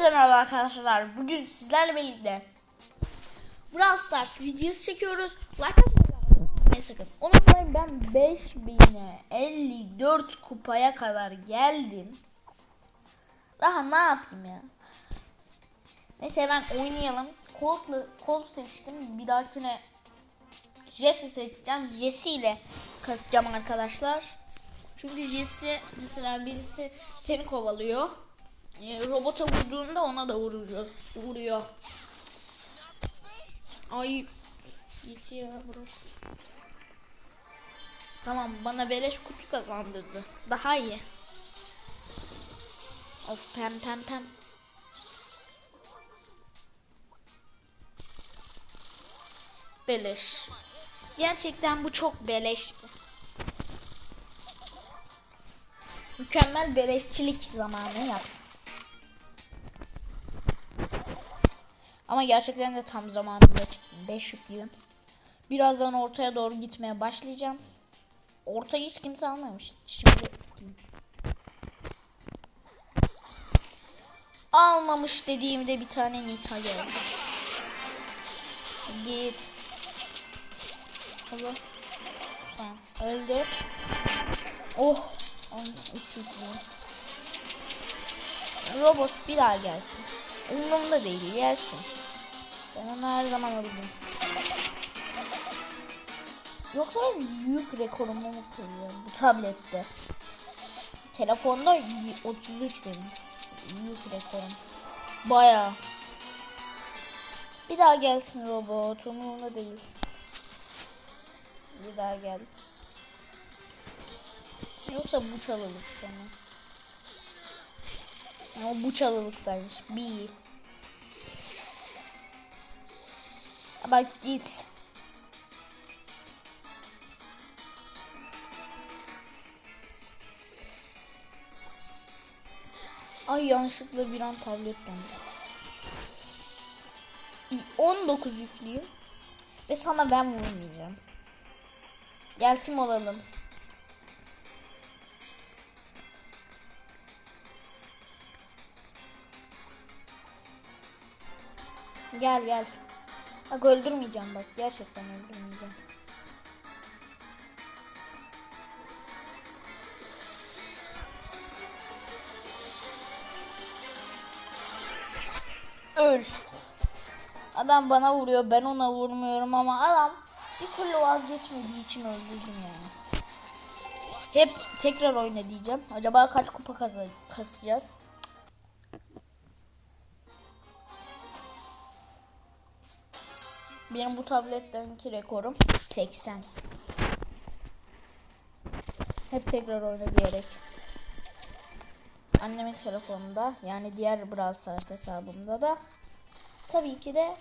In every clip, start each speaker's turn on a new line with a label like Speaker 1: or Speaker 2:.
Speaker 1: Hepinize merhaba arkadaşlar. Bugün sizlerle birlikte Brawl Stars videosu çekiyoruz. Like atmayı sakın. Unutmayın ben 5000'e 54 kupaya kadar geldim. Daha ne yapayım ya? Neyse hemen oynayalım. Colt'la Colt seçtim. Bir dahakine Jesse seçeceğim. Jesse ile kasacağım arkadaşlar. Çünkü Jesse mesela birisi seni kovalıyor. E, robota vurduğunda ona da vuruyor. Vuruyor. Ay git ya. Tamam bana beleş kutu kazandırdı. Daha iyi. Of pem pem pem. Beleş. Gerçekten bu çok beleşti. Mükemmel beleşçilik zamanı yaptım. Ama gerçekten de tam zamanında çıktım. 5 yüklüyüm. Birazdan ortaya doğru gitmeye başlayacağım. Ortayı hiç kimse almamış. Şimdi almamış dediğimde bir tane Nita geldi. Git. Allah. Tamam. Öldü. Oh. 3 yüklüyüm. Robot bir daha gelsin. Umurumda değil gelsin. Ben onu her zaman alırım. Yoksa ben yük rekorumu mu koyuyorum bu tablette? Telefonda y- 33 benim. Yük rekorum. Baya. Bir daha gelsin robot. Umurumda değil. Bir daha gel. Yoksa bu çalılık sana. Ama bu çalılıktaymış. Bir. Bak git. Ay yanlışlıkla bir an tablet döndü. 19 yüklüyüm. Ve sana ben vurmayacağım. Gel tim olalım. Gel gel. Bak öldürmeyeceğim bak. Gerçekten öldürmeyeceğim. Öl. Adam bana vuruyor. Ben ona vurmuyorum ama adam bir türlü vazgeçmediği için öldürdüm yani. Hep tekrar oyna diyeceğim. Acaba kaç kupa kasacağız? Benim bu tablettenki rekorum 80. Hep tekrar oyna diyerek. Annemin telefonunda yani diğer Brawl Stars hesabımda da tabii ki de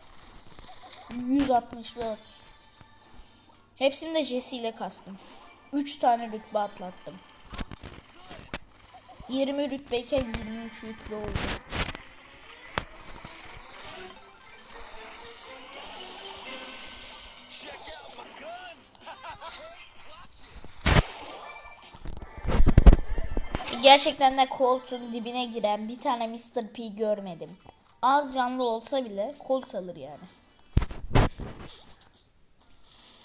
Speaker 1: 164. Hepsini de Jesse ile kastım. 3 tane rütbe atlattım. 20 rütbeyken 23 rütbe oldu. Gerçekten de koltuğun dibine giren bir tane Mr. P görmedim. Az canlı olsa bile kolt alır yani.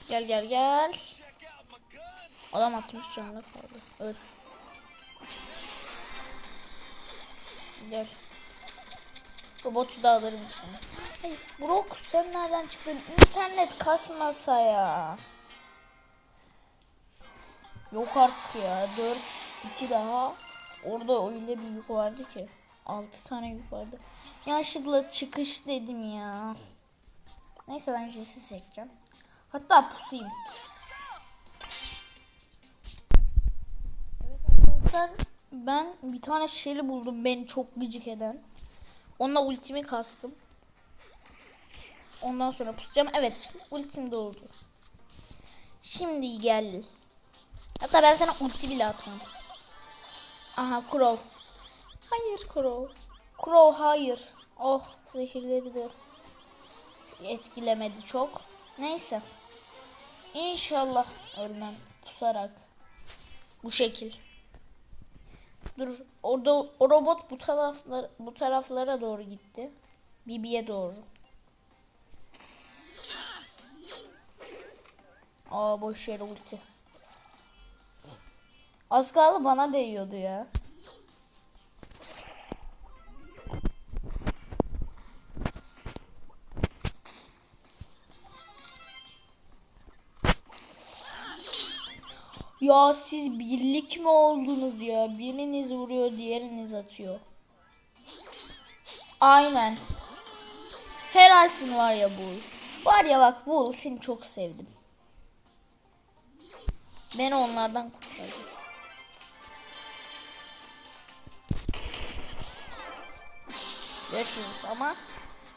Speaker 1: Gel gel gel. Adam 60 canlı kaldı. Evet. Gel. Robotu da alırım şimdi. Hey, Brock sen nereden çıktın? İnternet kasmasa ya. Yok artık ya. 4 2 daha. Orada öyle bir yük vardı ki. 6 tane yük vardı. Yanlışlıkla çıkış dedim ya. Neyse ben Jesse seçeceğim. Hatta pusayım. Evet arkadaşlar ben bir tane şeyli buldum beni çok gıcık eden. Onunla ultimi kastım. Ondan sonra pusacağım. Evet ultim doldu. Şimdi gel. Hatta ben sana ulti bile atmam. Aha Crow. Hayır Crow. Crow hayır. Oh zehirleri de etkilemedi çok. Neyse. İnşallah ölmem pusarak. Bu şekil. Dur orada o robot bu taraflar bu taraflara doğru gitti. Bibi'ye doğru. Aa boş yere ulti. Az kaldı bana değiyordu ya. Ya siz birlik mi oldunuz ya? Biriniz vuruyor, diğeriniz atıyor. Aynen. Helalsin var ya Bull. Var ya bak Bull seni çok sevdim. Beni onlardan kurtardın. Görüşürüz ama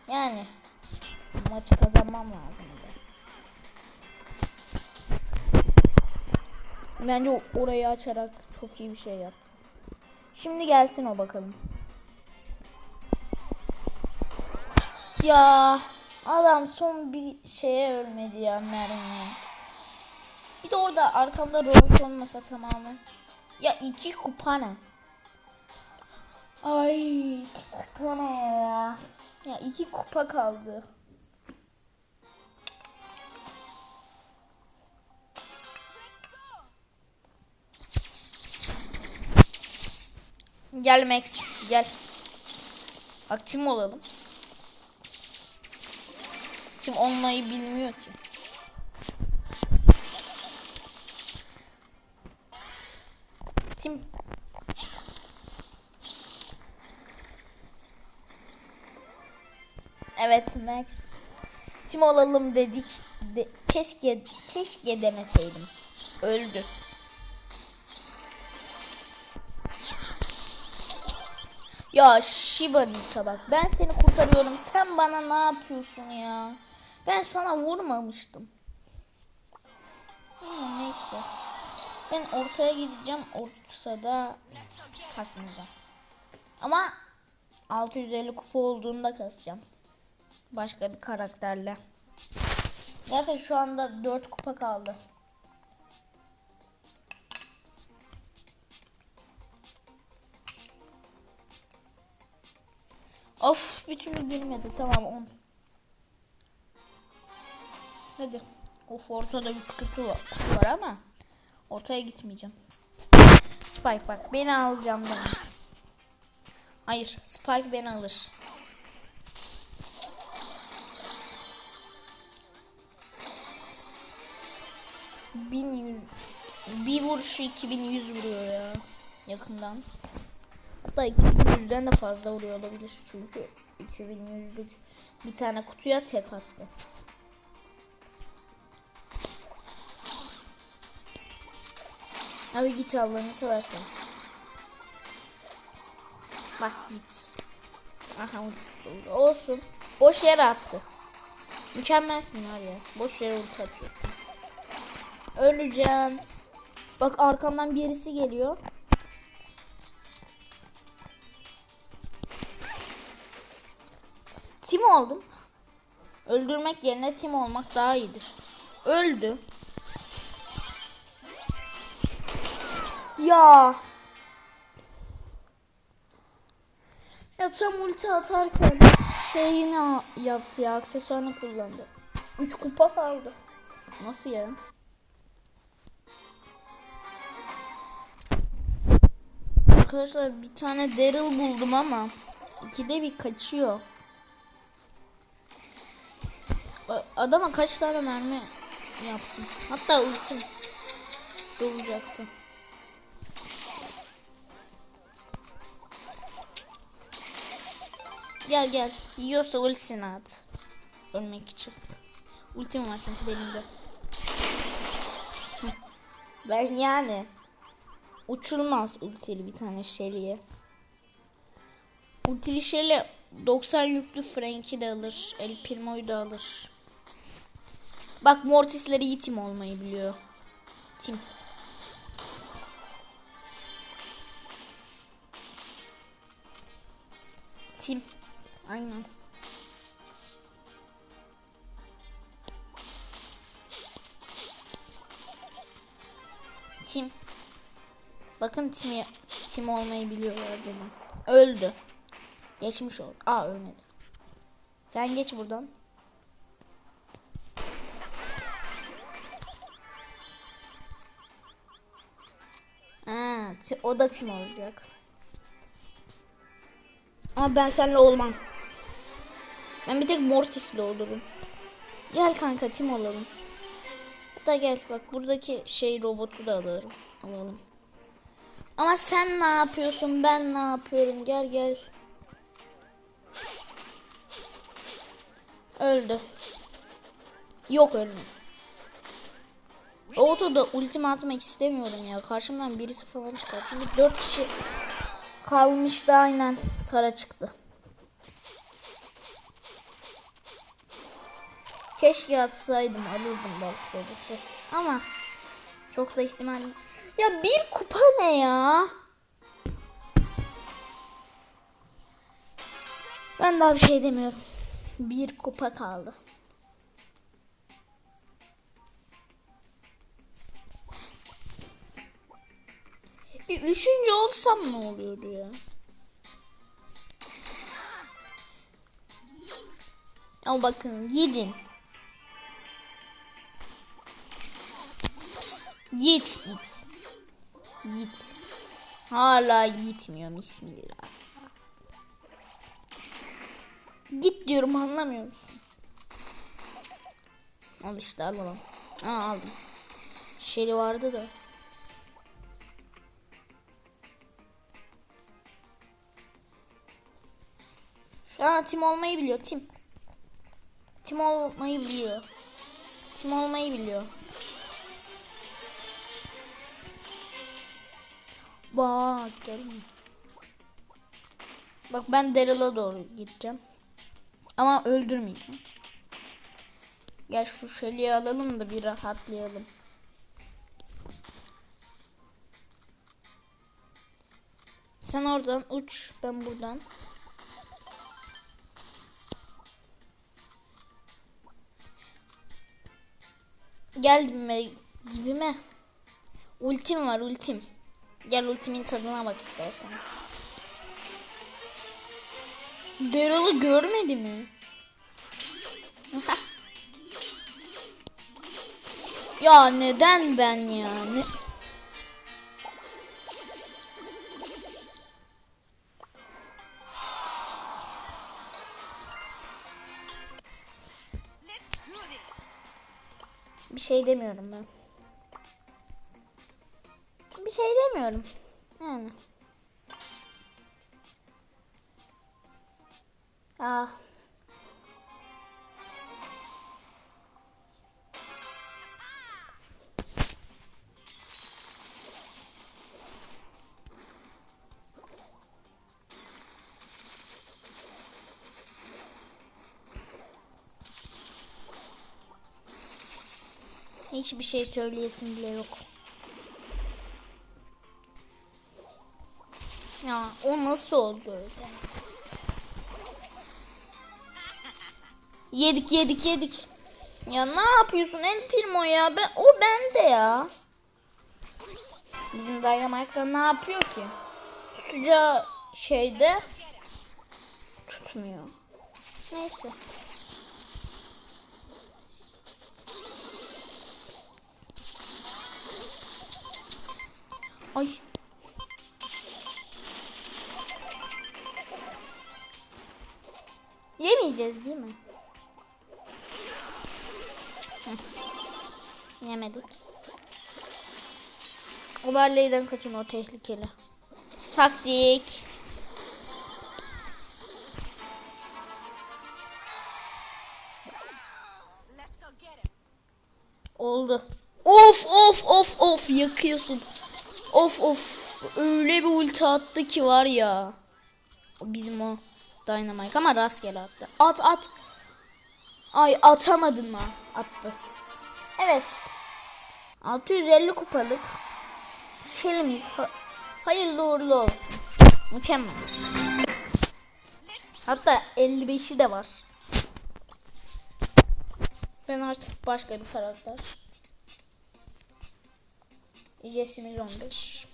Speaker 1: yani maçı kazanmam lazım. Bence orayı açarak çok iyi bir şey yaptım. Şimdi gelsin o bakalım. Ya adam son bir şeye ölmedi ya mermiye. Bir de orada arkamda robot olmasa tamamen. Ya iki kupa ne? Ay kupa ne ya? Ya iki kupa kaldı. Gel Max gel. Aktif olalım. Tim olmayı bilmiyor ki. Tim Evet Max. Tim olalım dedik. De, keşke keşke demeseydim. Öldü. Ya Shiba Nita bak ben seni kurtarıyorum sen bana ne yapıyorsun ya? Ben sana vurmamıştım. Ha, neyse. Ben ortaya gideceğim. Ortada kasmayacağım. Ama 650 kupa olduğunda kasacağım. Başka bir karakterle. Zaten şu anda 4 kupa kaldı. Of bir türlü girmedi. Tamam 10. Hadi. Of ortada bir kutu var, var ama ortaya gitmeyeceğim. Spike bak beni alacağım ben. Hayır Spike beni alır. Bin yüz, bir vuruşu 2100 vuruyor ya yakından. Hatta 2100'den de fazla vuruyor olabilir. Çünkü 2100'lük bir tane kutuya tek attı. Abi git Allah'ını seversen. Bak git. Aha ulti olsun. Boş yere attı. Mükemmelsin var ya. Boş yere ulti atıyorsun. Öleceğim. Bak arkamdan birisi geliyor. Tim oldum. Öldürmek yerine tim olmak daha iyidir. Öldü. Ya. Ya tam atarken şeyini yaptı ya aksesuarını kullandı. 3 kupa kaldı. Nasıl ya? Arkadaşlar bir tane Daryl buldum ama ikide bir kaçıyor. Adama kaç tane mermi yaptım. Hatta ultim dolacaktı. Gel gel. Yiyorsa ultisini at. Ölmek için. Ultim var çünkü benim de. ben yani uçulmaz ultili bir tane Shelly'ye. Ultili Shelly 90 yüklü Frank'i de alır. El Primo'yu da alır. Bak Mortis'leri iyi tim olmayı biliyor. Tim. Tim. Aynen. Tim. Bakın Tim'i tim olmayı biliyorlar dedim. Öldü. Geçmiş oldu. Aa ölmedi. Sen geç buradan. Ha, o da tim olacak. Ama ben seninle olmam. Ben bir tek Mortis'le olurum. Gel kanka tim olalım. Hatta gel bak buradaki şey robotu da alırım. Alalım. Ama sen ne yapıyorsun ben ne yapıyorum gel gel. Öldü. Yok ölmedi. Robotu da ultime atmak istemiyorum ya. Karşımdan birisi falan çıkar. Çünkü 4 kişi kalmıştı aynen. Tara çıktı. Keşke atsaydım alırdım belki robotu. Ama çok da ihtimal. Ya bir kupa ne ya? Ben daha bir şey demiyorum. Bir kupa kaldı. Bir üçüncü olsam ne oluyordu ya? Ama bakın gidin. Git git. Git. Hala gitmiyor bismillah. Git diyorum anlamıyor musun? Al işte al onu. Aa aldım. Şeri vardı da. Aa tim olmayı biliyor tim. Tim olmayı biliyor. Tim olmayı biliyor. Bak gelme. Bak ben Daryl'a doğru gideceğim. Ama öldürmeyeceğim. Gel şu şeliği alalım da bir rahatlayalım. Sen oradan uç, ben buradan. Gel dibime, dibime. Ultim var, ultim. Gel ultimin tadına bak istersen. Daryl'ı görmedi mi? ya neden ben ya? Ne? Bir şey demiyorum ben. Bir şey demiyorum. Yani. Ah. Hiçbir şey söyleyesim bile yok. Ya o nasıl oldu? Yedik yedik yedik. Ya ne yapıyorsun El Primo ya? Ben, o bende ya. Bizim Dynamite'da ne yapıyor ki? Tutacağı şeyde tutmuyor. Neyse. Ay. Yemeyeceğiz değil mi? Yemedik. O Barley'den kaçın o tehlikeli. Taktik. Oldu. Of of of of yakıyorsun. Of of öyle bir ulti attı ki var ya. Bizim o Dynamite ama rastgele attı. At at. Ay atamadın mı? Attı. Evet. 650 kupalık şelimiz ha- hayırlı uğurlu olsun. Mükemmel. Hatta 55'i de var. Ben artık başka bir karakter. Jesse'miz 15.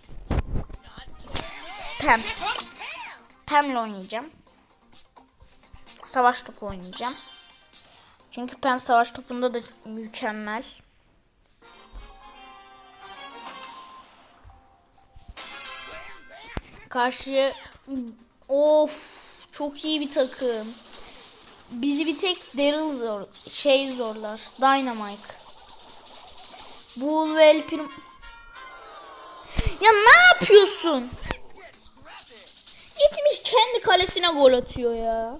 Speaker 1: Pem. Pem'le oynayacağım. Savaş topu oynayacağım. Çünkü Pem savaş topunda da mükemmel. Karşı of çok iyi bir takım. Bizi bir tek Daryl zor şey zorlar. Dynamite. Bull ve El. Ya ne yapıyorsun? Gitmiş kendi kalesine gol atıyor ya.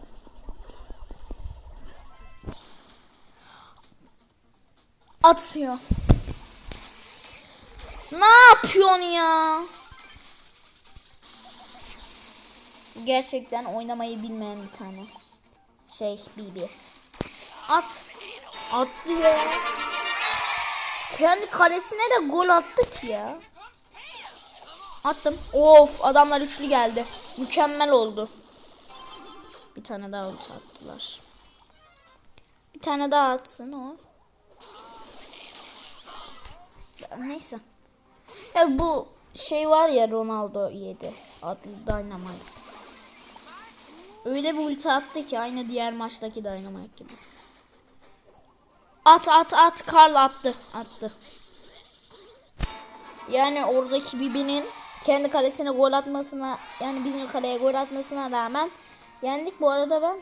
Speaker 1: Atıyor. Ne yapıyorsun ya? Gerçekten oynamayı bilmeyen bir tane. Şey Bibi. At. Attı ya. Kendi kalesine de gol attı ki ya. Attım. Of adamlar üçlü geldi. Mükemmel oldu. Bir tane daha attılar. Bir tane daha atsın o. Ya, Neyse. Ya bu şey var ya Ronaldo yedi. Adlı Dynamite. Öyle bir ulti attı ki aynı diğer maçtaki Dynamite gibi. At at at Karl attı. Attı. Yani oradaki Bibi'nin kendi kalesine gol atmasına yani bizim kaleye gol atmasına rağmen yendik. Bu arada ben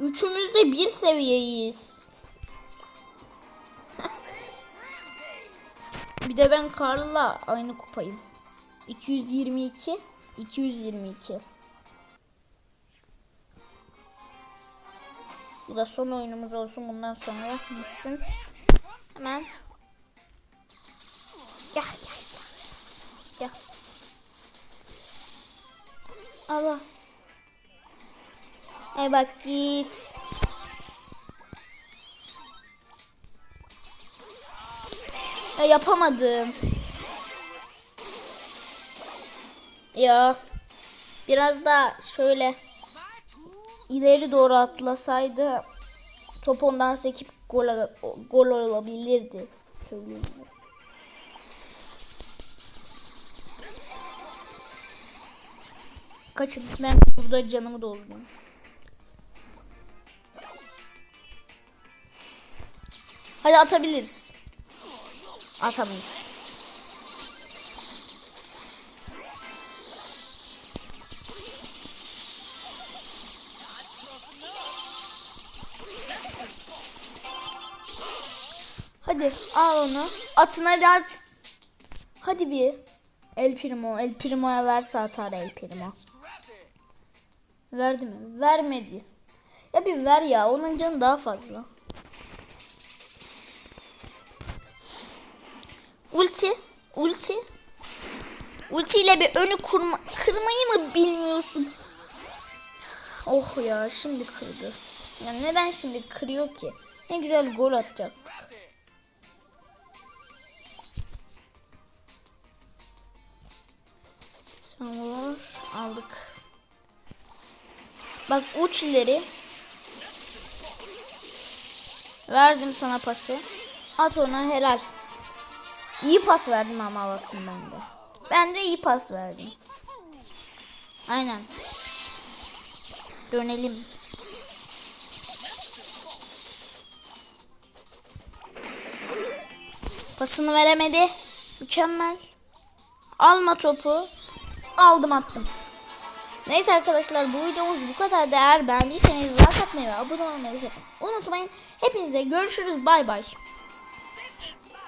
Speaker 1: üçümüz de bir seviyeyiz. Bir de ben Karl'la aynı kupayım. 222 222 Bu da son oyunumuz olsun bundan sonra bitsin. Hemen. Gel gel gel. Allah. Hey bak git. Ya yapamadım. Ya biraz da şöyle ileri doğru atlasaydı top ondan sekip gol, gol olabilirdi. Söyleyeyim. Kaçın ben burada canımı doldurdum. Hadi atabiliriz. Atamayız. Hadi al onu. Atın hadi at. Hadi bir. El Primo. El Primo'ya verse atar El Primo. Verdi mi? Vermedi. Ya bir ver ya. Onun canı daha fazla. Ulti. Ulti. Ulti ile bir önü kurma, kırmayı mı bilmiyorsun? Oh ya şimdi kırdı. Ya neden şimdi kırıyor ki? Ne güzel gol atacak. Vur. Aldık. Bak uç ileri. Verdim sana pası. At ona helal. İyi pas verdim ama bakın ben de. Ben de iyi pas verdim. Aynen. Dönelim. Pasını veremedi. Mükemmel. Alma topu. Aldım attım. Neyse arkadaşlar bu videomuz bu kadar. Eğer beğendiyseniz like atmayı ve abone olmayı unutmayın. Hepinize görüşürüz. Bay bay.